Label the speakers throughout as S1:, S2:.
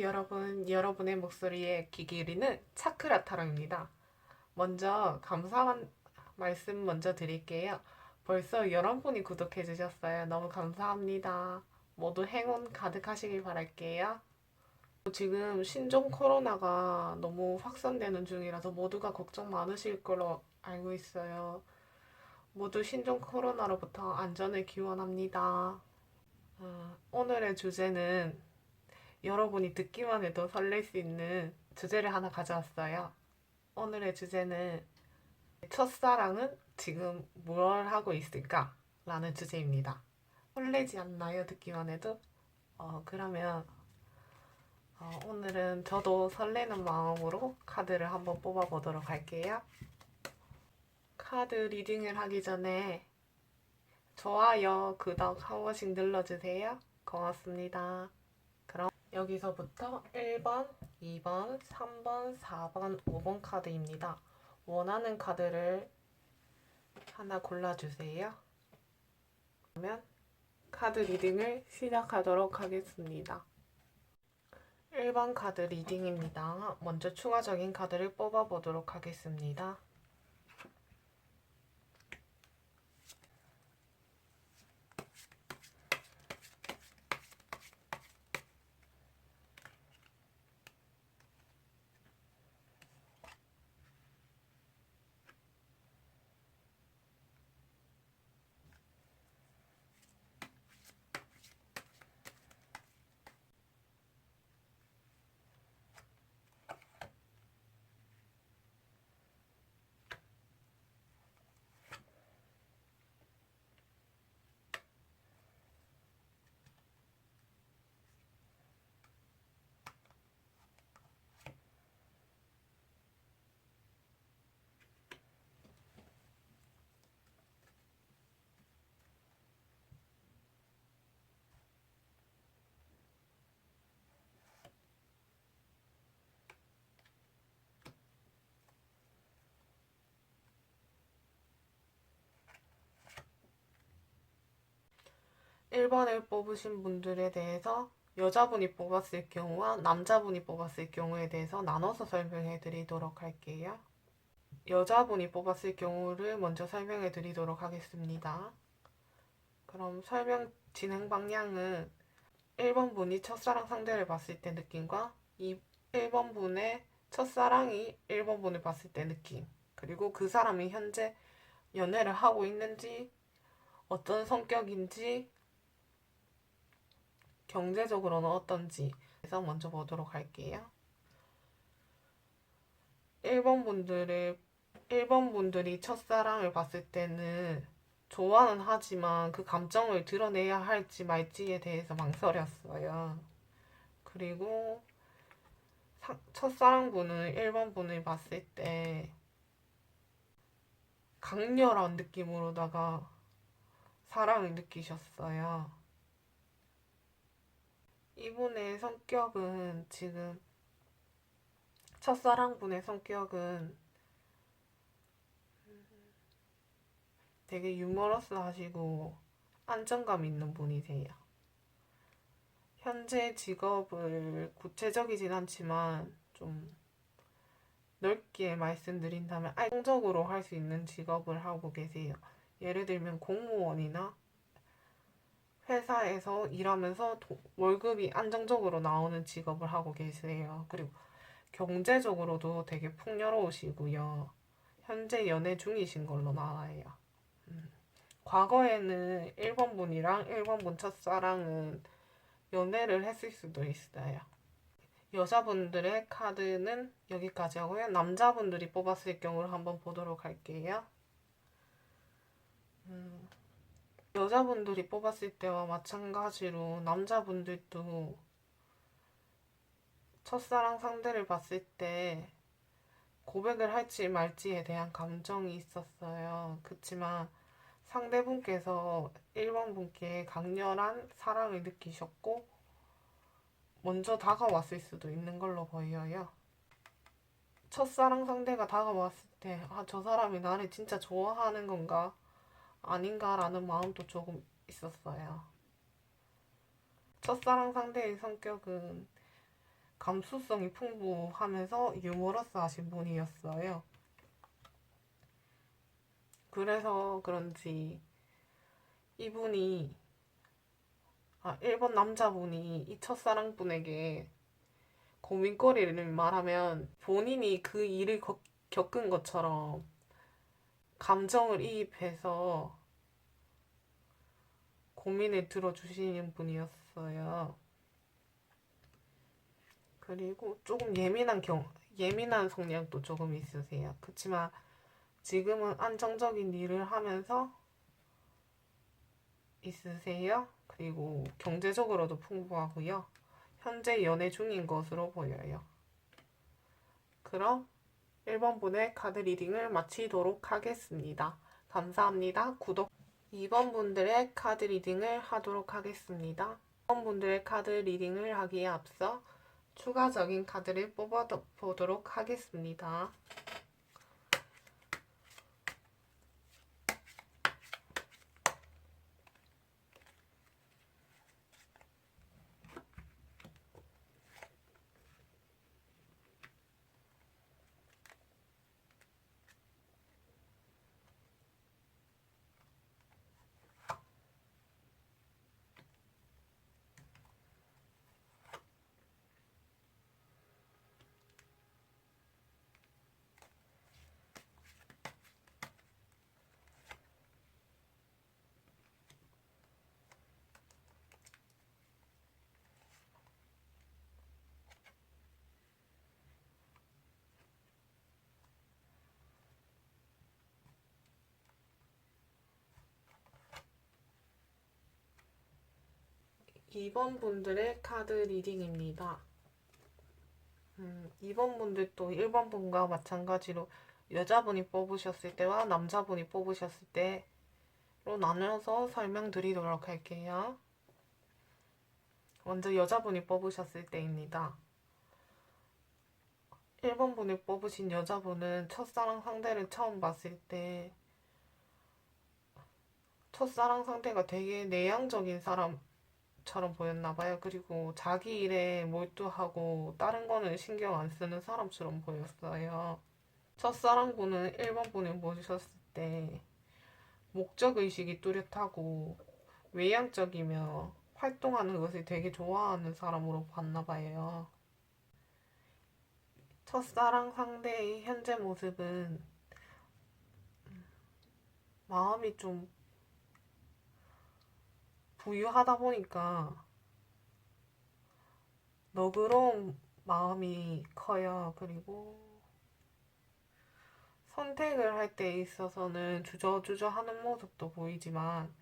S1: 여러분. 여러분의 목소리에 귀 기울이는 차크라 타로입니다. 먼저 감사한 말씀 먼저 드릴게요. 벌써 11분이 구독해 주셨어요. 너무 감사합니다. 모두 행운 가득하시길 바랄게요. 지금 신종 코로나가 너무 확산되는 중이라서 모두가 걱정 많으실 걸로 알고 있어요. 모두 신종 코로나로부터 안전을 기원합니다. 어, 오늘의 주제는 여러분이 듣기만 해도 설렐 수 있는 주제를 하나 가져왔어요. 오늘의 주제는 첫사랑은 지금 뭘 하고 있을까? 라는 주제입니다. 설레지 않나요? 듣기만 해도? 어, 그러면 어, 오늘은 저도 설레는 마음으로 카드를 한번 뽑아보도록 할게요. 카드 리딩을 하기 전에 좋아요, 구독 한 번씩 눌러주세요. 고맙습니다. 여기서부터 1번, 2번, 3번, 4번, 5번 카드입니다. 원하는 카드를 하나 골라주세요. 그러면 카드 리딩을 시작하도록 하겠습니다. 1번 카드 리딩입니다. 먼저 추가적인 카드를 뽑아보도록 하겠습니다. 일 번을 뽑으신 분들에 대해서 여자분이 뽑았을 경우와 남자분이 뽑았을 경우에 대해서 나눠서 설명해 드리도록 할게요. 여자분이 뽑았을 경우를 먼저 설명해 드리도록 하겠습니다. 그럼 설명 진행 방향은 1번 분이 첫사랑 상대를 봤을 때 느낌과 2, 1번 분의 첫사랑이 1번 분을 봤을 때 느낌 그리고 그 사람이 현재 연애를 하고 있는지 어떤 성격인지 경제적으로는 어떤지 해서 먼저 보도록 할게요. 1번 분들을 1번 분들이 첫사랑을 봤을 때는 좋아는 하지만 그 감정을 드러내야 할지 말지에 대해서 망설였어요. 그리고 사- 첫사랑 분은 1번 분을 봤을 때 강렬한 느낌으로다가 사랑을 느끼셨어요. 이분의 성격은 지금 첫사랑분의 성격은 되게 유머러스 하시고 안정감 있는 분이세요. 현재 직업을 구체적이진 않지만 좀 넓게 말씀드린다면 안정적으로 할 수 있는 직업을 하고 계세요. 예를 들면 공무원이나 회사에서 일하면서 도- 월급이 안정적으로 나오는 직업을 하고 계세요. 그리고 경제적으로도 되게 풍요로우시고요. 현재 연애 중이신 걸로 나와요. 음. 과거에는 1번 분이랑 1번 분 첫사랑은 연애를 했을 수도 있어요. 여자분들의 카드는 여기까지 하고요. 남자분들이 뽑았을 경우를 한번 보도록 할게요. 음. 여자분들이 뽑았을 때와 마찬가지로 남자분들도 첫사랑 상대를 봤을 때 고백을 할지 말지에 대한 감정이 있었어요. 그렇지만 상대분께서 1번 분께 강렬한 사랑을 느끼셨고 먼저 다가왔을 수도 있는 걸로 보여요. 첫사랑 상대가 다가왔을 때, 아, 저 사람이 나를 진짜 좋아하는 건가? 아닌가라는 마음도 조금 있었어요. 첫사랑 상대의 성격은 감수성이 풍부하면서 유머러스하신 분이었어요. 그래서 그런지 이분이 아, 1번 남자분이 이 첫사랑분에게 고민거리를 말하면 본인이 그 일을 겪- 겪은 것처럼 감정을 이입해서 고민을 들어주시는 분이었어요. 그리고 조금 예민한 경, 예민한 성향도 조금 있으세요. 그렇지만 지금은 안정적인 일을 하면서 있으세요. 그리고 경제적으로도 풍부하고요. 현재 연애 중인 것으로 보여요. 그럼 1번 분의 카드 리딩을 마치도록 하겠습니다. 감사합니다. 구독 2번 분들의 카드 리딩을 하도록 하겠습니다. 2번 분들의 카드 리딩을 하기에 앞서 추가적인 카드를 뽑아 보도록 하겠습니다. 이번 분들의 카드 리딩입니다. 음, 2번 분들도 1번 분과 마찬가지로 여자분이 뽑으셨을 때와 남자분이 뽑으셨을 때로 나눠서 설명드리도록 할게요. 먼저 여자분이 뽑으셨을 때입니다. 1번 분을 뽑으신 여자분은 첫사랑 상대를 처음 봤을 때 첫사랑 상대가 되게 내향적인 사람 처럼 보였나 봐요. 그리고 자기 일에 몰두하고 다른 거는 신경 안 쓰는 사람처럼 보였어요. 첫사랑분은 1번 분을 보셨을 때 목적의식이 뚜렷하고 외향적이며 활동하는 것을 되게 좋아하는 사람으로 봤나 봐요. 첫사랑 상대의 현재 모습은 마음이 좀 부유하다 보니까 너그러운 마음이 커요. 그리고 선택을 할 때 있어서는 주저주저 하는 모습도 보이지만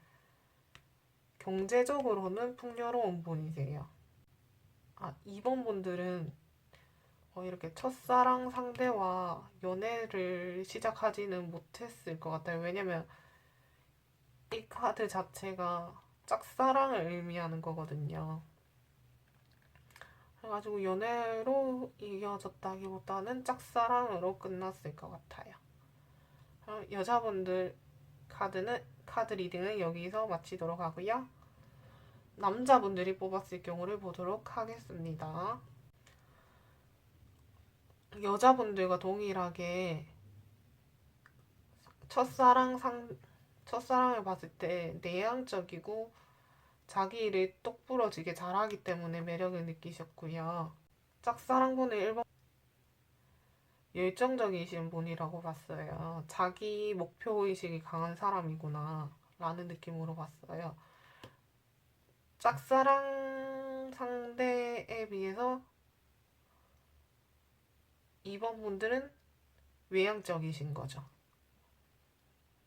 S1: 경제적으로는 풍요로운 분이세요. 아, 2번 분들은 어, 이렇게 첫사랑 상대와 연애를 시작하지는 못했을 것 같아요. 왜냐면 이 카드 자체가 짝사랑을 의미하는 거거든요. 그래가지고 연애로 이어졌다기보다는 짝사랑으로 끝났을 것 같아요. 여자분들 카드는 카드 리딩은 여기서 마치도록 하고요. 남자분들이 뽑았을 경우를 보도록 하겠습니다. 여자분들과 동일하게 첫사랑 상 첫사랑을 봤을 때 내향적이고 자기 일을 똑부러지게 잘하기 때문에 매력을 느끼셨고요. 짝사랑분은 1번 열정적이신 분이라고 봤어요. 자기 목표의식이 강한 사람이구나 라는 느낌으로 봤어요. 짝사랑 상대에 비해서 2번 분들은 외향적이신 거죠.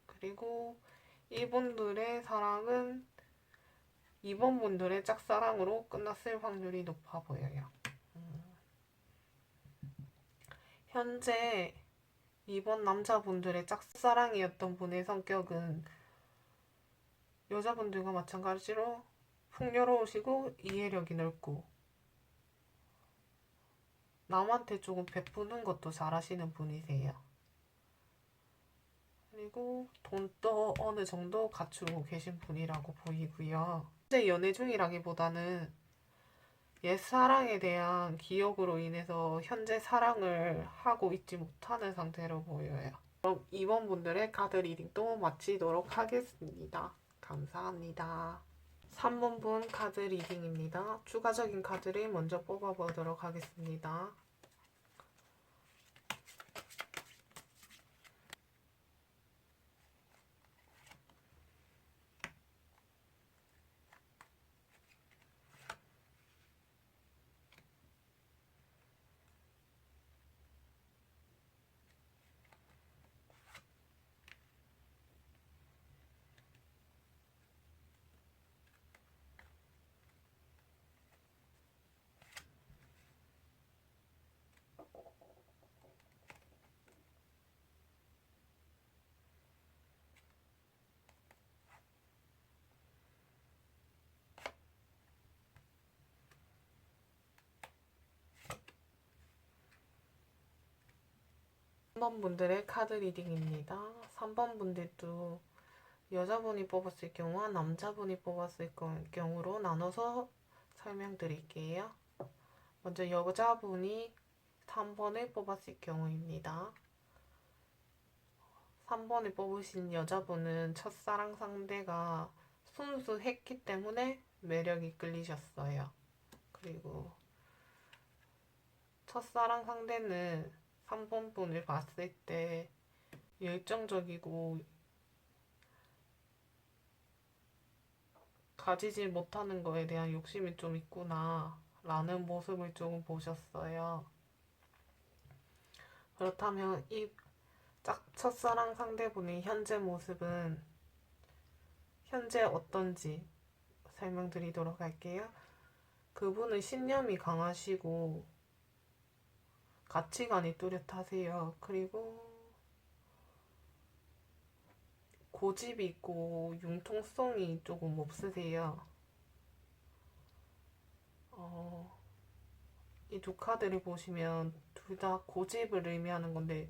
S1: 그리고 이분들의 사랑은 2번 분들의 짝사랑으로 끝났을 확률이 높아 보여요. 음. 현재 2번 남자분들의 짝사랑이었던 분의 성격은 여자분들과 마찬가지로 풍요로우시고 이해력이 넓고 남한테 조금 베푸는 것도 잘하시는 분이세요. 그리고 돈도 어느 정도 갖추고 계신 분이라고 보이고요. 현재 연애 중이라기보다는 옛 사랑에 대한 기억으로 인해서 현재 사랑을 하고 있지 못하는 상태로 보여요. 그럼 이번 분들의 카드 리딩도 마치도록 하겠습니다. 감사합니다. 3번 분 카드 리딩입니다. 추가적인 카드를 먼저 뽑아보도록 하겠습니다. 삼번 분들의 카드 리딩입니다. 3번 분들도 여자분이 뽑았을 경우와 남자분이 뽑았을 거- 경우로 나눠서 설명드릴게요. 먼저 여자분이 3번을 뽑았을 경우입니다. 3번을 뽑으신 여자분은 첫사랑 상대가 순수했기 때문에 매력이 끌리셨어요. 그리고 첫사랑 상대는 3번 분을 봤을 때 열정적이고 가지지 못하는 거에 대한 욕심이 좀 있구나 라는 모습을 조금 보셨어요. 그렇다면 이 짝- 첫사랑 상대분의 현재 모습은 현재 어떤지 설명드리도록 할게요. 그분은 신념이 강하시고 가치관이 뚜렷하세요. 그리고 고집이 있고 융통성이 조금 없으세요. 어, 이 두 카드를 보시면 둘 다 고집을 의미하는 건데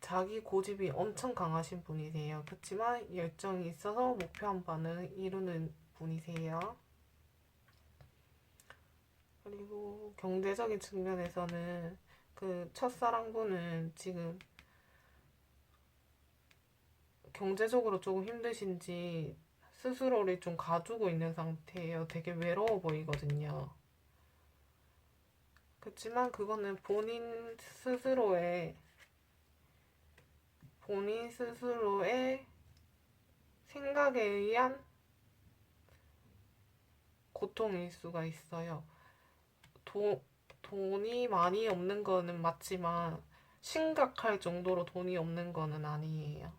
S1: 자기 고집이 엄청 강하신 분이세요. 그렇지만 열정이 있어서 목표한 바는 이루는 분이세요. 그리고 경제적인 측면에서는 그 첫사랑분은 지금 경제적으로 조금 힘드신지 스스로를 좀 가두고 있는 상태예요. 되게 외로워 보이거든요. 그렇지만 그거는 본인 스스로의 본인 스스로의 생각에 의한 고통일 수가 있어요. 도, 돈이 많이 없는 거는 맞지만 심각할 정도로 돈이 없는 거는 아니에요.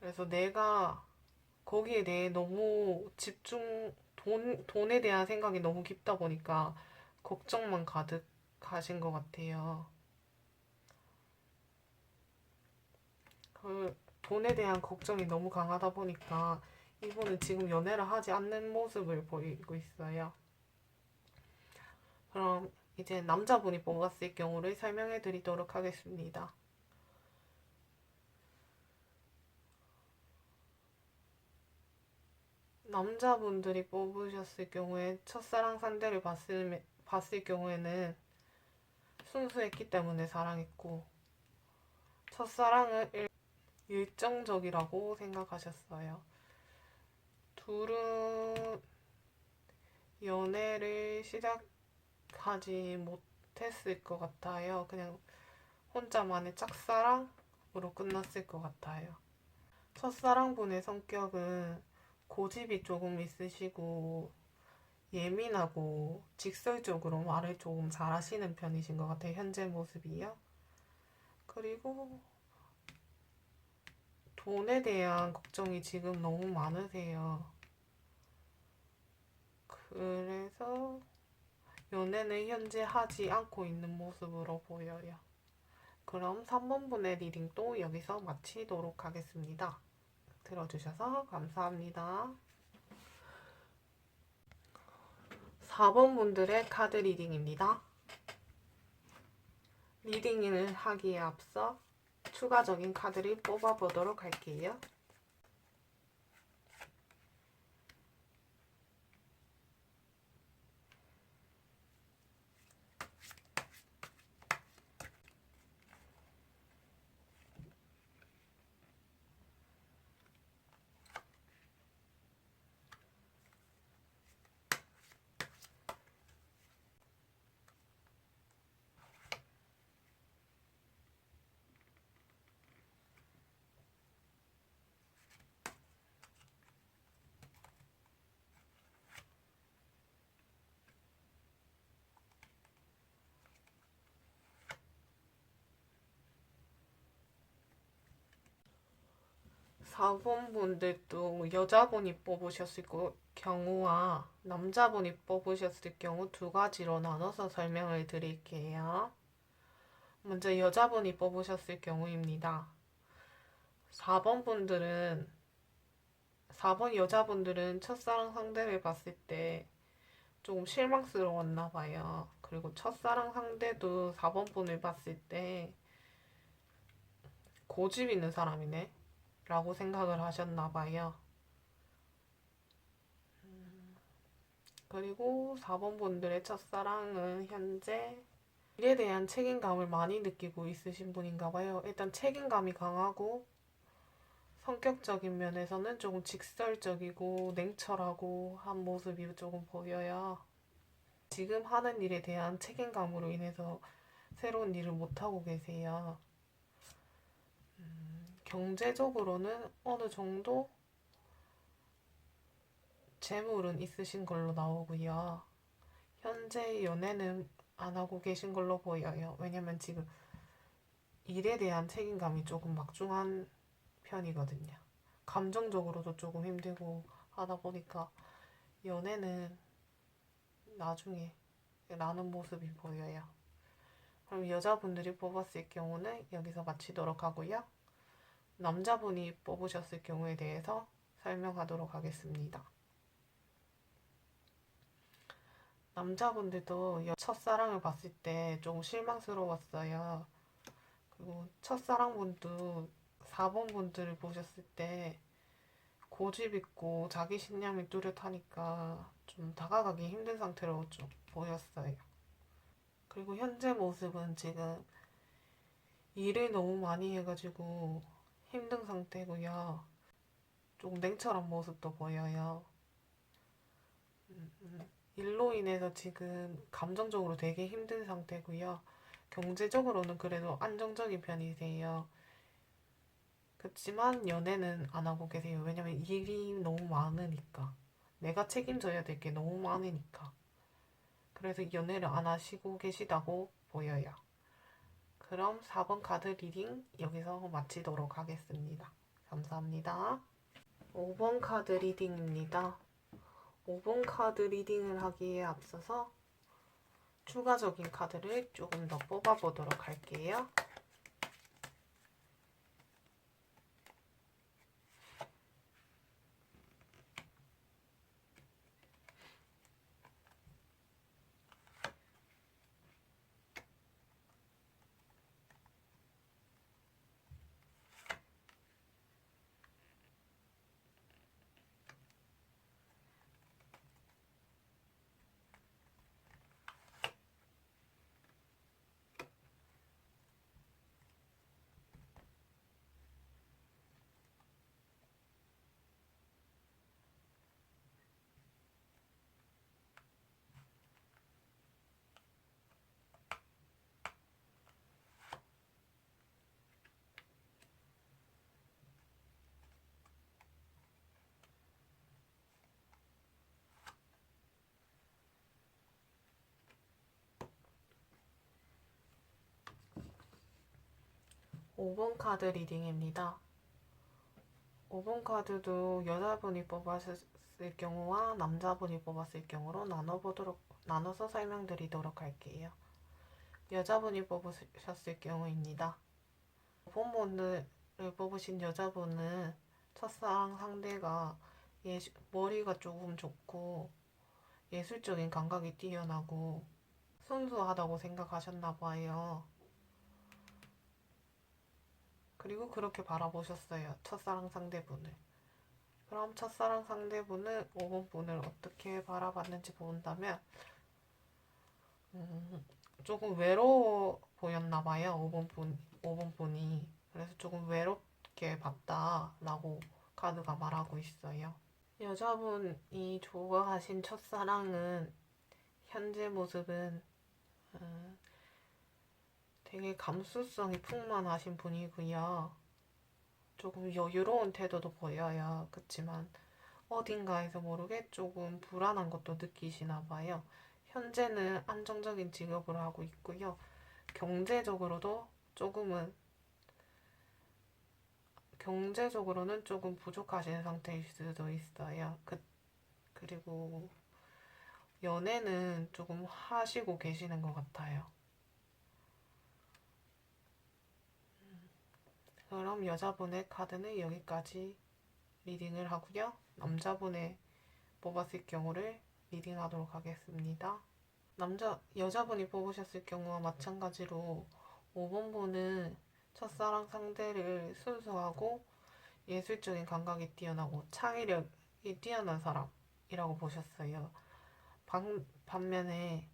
S1: 그래서 내가 거기에 대해 너무 집중, 돈, 돈에 대한 생각이 너무 깊다 보니까 걱정만 가득하신 것 같아요. 그 돈에 대한 걱정이 너무 강하다 보니까 이분은 지금 연애를 하지 않는 모습을 보이고 있어요. 그럼 이제 남자분이 뽑았을 경우를 설명해 드리도록 하겠습니다. 남자분들이 뽑으셨을 경우에 첫사랑 상대를 봤을, 봤을 경우에는 순수했기 때문에 사랑했고 첫사랑을 일- 일정적이라고 생각하셨어요. 둘은 연애를 시작 하지 못했을 것 같아요. 그냥 혼자만의 짝사랑으로 끝났을 것 같아요. 첫사랑분의 성격은 고집이 조금 있으시고 예민하고 직설적으로 말을 조금 잘하시는 편이신 것 같아요. 현재 모습이요. 그리고 돈에 대한 걱정이 지금 너무 많으세요. 그래서 연애는 현재 하지 않고 있는 모습으로 보여요. 그럼 3번분의 리딩도 여기서 마치도록 하겠습니다. 들어주셔서 감사합니다. 4번 분들의 카드 리딩입니다. 리딩을 하기에 앞서 추가적인 카드를 뽑아보도록 할게요. 4번 분들 도 여자분이 뽑으셨을 거- 경우와 남자분이 뽑으셨을 경우 두 가지로 나눠서 설명을 드릴게요. 먼저 여자분이 뽑으셨을 경우입니다. 4번 분들은 4번 여자분들은 첫사랑 상대를 봤을 때 조금 실망스러웠나 봐요. 그리고 첫사랑 상대도 4번 분을 봤을 때 고집 있는 사람이네 라고 생각을 하셨나 봐요. 음, 그리고 4번 분들의 첫사랑은 현재 일에 대한 책임감을 많이 느끼고 있으신 분인가 봐요. 일단 책임감이 강하고 성격적인 면에서는 조금 직설적이고 냉철하고 한 모습이 조금 보여요. 지금 하는 일에 대한 책임감으로 인해서 새로운 일을 못하고 계세요. 음, 경제적으로는 어느 정도 재물은 있으신 걸로 나오고요. 현재 연애는 안 하고 계신 걸로 보여요. 왜냐면 지금 일에 대한 책임감이 조금 막중한 편이거든요. 감정적으로도 조금 힘들고 하다 보니까 연애는 나중에 나는 모습이 보여요. 그럼 여자분들이 뽑았을 경우는 여기서 마치도록 하고요. 남자분이 뽑으셨을 경우에 대해서 설명하도록 하겠습니다. 남자분들도 여- 첫사랑을 봤을 때 조금 실망스러웠어요. 그리고 첫사랑분도 4번 분들을 보셨을 때 고집 있고 자기 신념이 뚜렷하니까 좀 다가가기 힘든 상태로 좀 보였어요. 그리고 현재 모습은 지금 일을 너무 많이 해가지고 힘든 상태고요. 조금 냉철한 모습도 보여요. 음, 음. 일로 인해서 지금 감정적으로 되게 힘든 상태고요. 경제적으로는 그래도 안정적인 편이세요. 그렇지만 연애는 안 하고 계세요. 왜냐면 일이 너무 많으니까. 내가 책임져야 될 게 너무 많으니까. 그래서 연애를 안 하시고 계시다고 보여요. 그럼 4번 카드 리딩 여기서 마치도록 하겠습니다. 감사합니다. 5번 카드 리딩입니다. 5번 카드 리딩을 하기에 앞서서 추가적인 카드를 조금 더 뽑아보도록 할게요. 오번 카드 리딩입니다. 5번 카드도 여자분이 뽑았을 경우와 남자분이 뽑았을 경우로 나눠보도록, 나눠서 설명드리도록 할게요. 여자분이 뽑으셨을 경우입니다. 본분을 뽑으신 여자분은 첫사랑 상대가 예, 머리가 조금 좋고 예술적인 감각이 뛰어나고 순수하다고 생각하셨나 봐요. 그리고 그렇게 바라보셨어요. 첫사랑 상대분을. 그럼 첫사랑 상대분은 5번 분을 어떻게 바라봤는지 본다면 음, 조금 외로워 보였나 봐요. 5번 분, 5번 분이. 그래서 조금 외롭게 봤다라고 카드가 말하고 있어요. 여자분이 좋아하신 첫사랑은 현재 모습은 음, 되게 감수성이 풍만하신 분이고요. 조금 여유로운 태도도 보여요. 그렇지만 어딘가에서 모르게 조금 불안한 것도 느끼시나 봐요. 현재는 안정적인 직업을 하고 있고요. 경제적으로도 조금은 경제적으로는 조금 부족하신 상태일 수도 있어요. 그, 그리고 연애는 조금 하시고 계시는 것 같아요. 그럼 여자분의 카드는 여기까지 리딩을 하고요. 남자분의 뽑았을 경우를 리딩하도록 하겠습니다. 남자, 여자분이 뽑으셨을 경우와 마찬가지로 5번 분은 첫사랑 상대를 순수하고 예술적인 감각이 뛰어나고 창의력이 뛰어난 사람이라고 보셨어요. 반, 반면에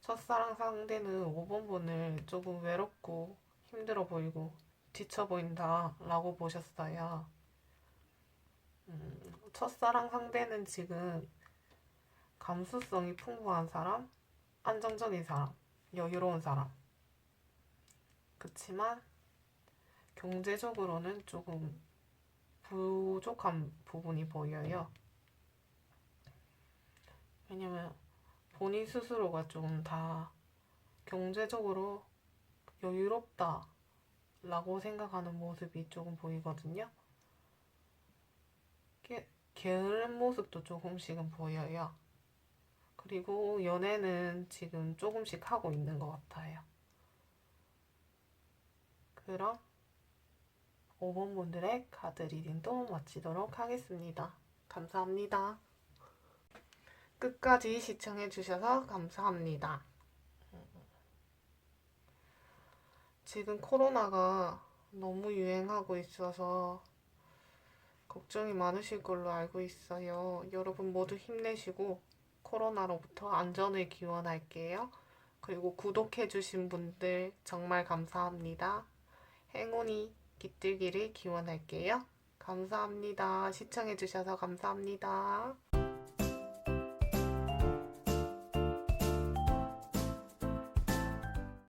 S1: 첫사랑 상대는 5번 분을 조금 외롭고 힘들어 보이고 지쳐 보인다 라고 보셨어요. 음, 첫사랑 상대는 지금 감수성이 풍부한 사람, 안정적인 사람, 여유로운 사람. 그치만 경제적으로는 조금 부족한 부분이 보여요. 왜냐면 본인 스스로가 좀 다 경제적으로 여유롭다 라고 생각하는 모습이 조금 보이거든요. 게, 게으른 모습도 조금씩은 보여요. 그리고 연애는 지금 조금씩 하고 있는 것 같아요. 그럼 5번 분들의 카드 리딩도 마치도록 하겠습니다. 감사합니다. 끝까지 시청해주셔서 감사합니다. 지금 코로나가 너무 유행하고 있어서 걱정이 많으실 걸로 알고 있어요. 여러분 모두 힘내시고 코로나로부터 안전을 기원할게요. 그리고 구독해주신 분들 정말 감사합니다. 행운이 깃들기를 기원할게요. 감사합니다. 시청해주셔서 감사합니다.